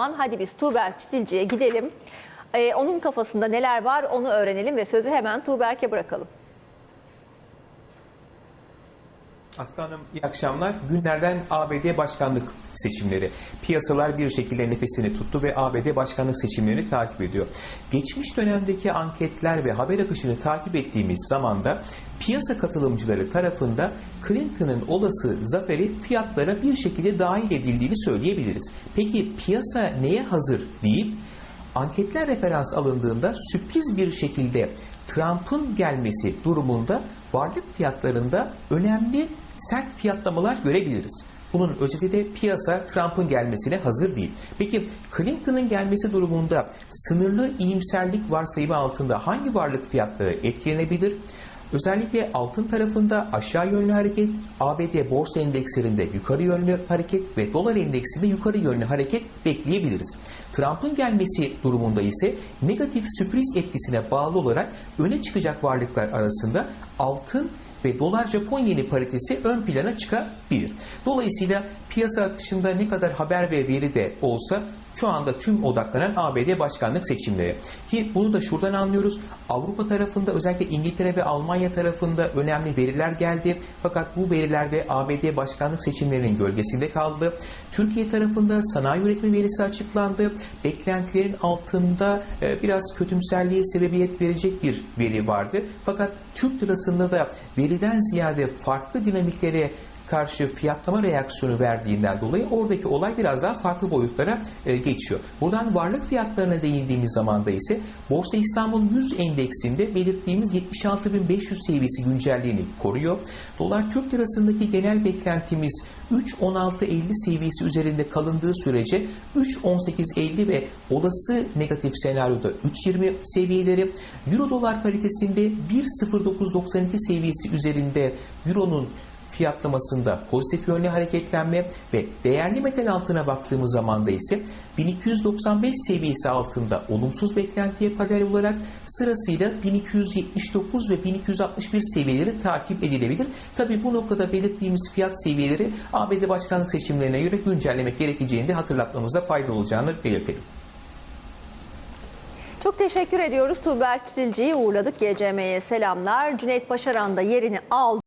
Hadi biz Tuğberk Çitilci'ye gidelim. Ee, onun kafasında neler var onu öğrenelim ve sözü hemen Tuğberk'e bırakalım. Aslanım iyi akşamlar. Günlerden ABD başkanlık seçimleri. Piyasalar bir şekilde nefesini tuttu ve ABD başkanlık seçimlerini takip ediyor. Geçmiş dönemdeki anketler ve haber akışını takip ettiğimiz zamanda piyasa katılımcıları tarafında Clinton'ın olası zaferi fiyatlara bir şekilde dahil edildiğini söyleyebiliriz. Peki piyasa neye hazır deyip anketler referans alındığında sürpriz bir şekilde Trump'ın gelmesi durumunda varlık fiyatlarında önemli sert fiyatlamalar görebiliriz. Bunun özeti de piyasa Trump'ın gelmesine hazır değil. Peki Clinton'ın gelmesi durumunda sınırlı iyimserlik varsayımı altında hangi varlık fiyatları etkilenebilir? Özellikle altın tarafında aşağı yönlü hareket, ABD borsa endekslerinde yukarı yönlü hareket ve dolar endeksinde yukarı yönlü hareket bekleyebiliriz. Trump'ın gelmesi durumunda ise negatif sürpriz etkisine bağlı olarak öne çıkacak varlıklar arasında altın ve dolar Japon yeni paritesi ön plana çıkabilir. Dolayısıyla piyasa akışında ne kadar haber ve veri de olsa şu anda tüm odaklanan ABD başkanlık seçimleri. Ki bunu da şuradan anlıyoruz. Avrupa tarafında özellikle İngiltere ve Almanya tarafında önemli veriler geldi. Fakat bu verilerde ABD başkanlık seçimlerinin gölgesinde kaldı. Türkiye tarafında sanayi üretimi verisi açıklandı. Beklentilerin altında e, biraz kötümserliğe sebebiyet verecek bir veri vardı. Fakat Türk lirasında da veriden ziyade farklı dinamiklere karşı fiyatlama reaksiyonu verdiğinden dolayı oradaki olay biraz daha farklı boyutlara e, geçiyor. Buradan varlık fiyatlarına değindiğimiz zaman da ise Borsa İstanbul 100 endeksinde belirttiğimiz 76.500 seviyesi güncelliğini koruyor. Dolar Türk lirasındaki genel beklentimiz 3.16.50 seviyesi üzerinde kalındığı sürece 3.18.50 ve olası negatif senaryoda 3.20 seviyeleri Euro dolar paritesinde 1.0992 seviyesi üzerinde Euro'nun fiyatlamasında pozitif yönlü hareketlenme ve değerli metal altına baktığımız zaman da ise 1295 seviyesi altında olumsuz beklentiye paralel olarak sırasıyla 1279 ve 1261 seviyeleri takip edilebilir. Tabi bu noktada belirttiğimiz fiyat seviyeleri ABD başkanlık seçimlerine göre güncellemek gerekeceğini de hatırlatmamıza fayda olacağını belirtelim. Çok teşekkür ediyoruz. Tuğberk Çitilci'yi uğurladık. GCM'ye selamlar. Cüneyt Başaran da yerini aldı.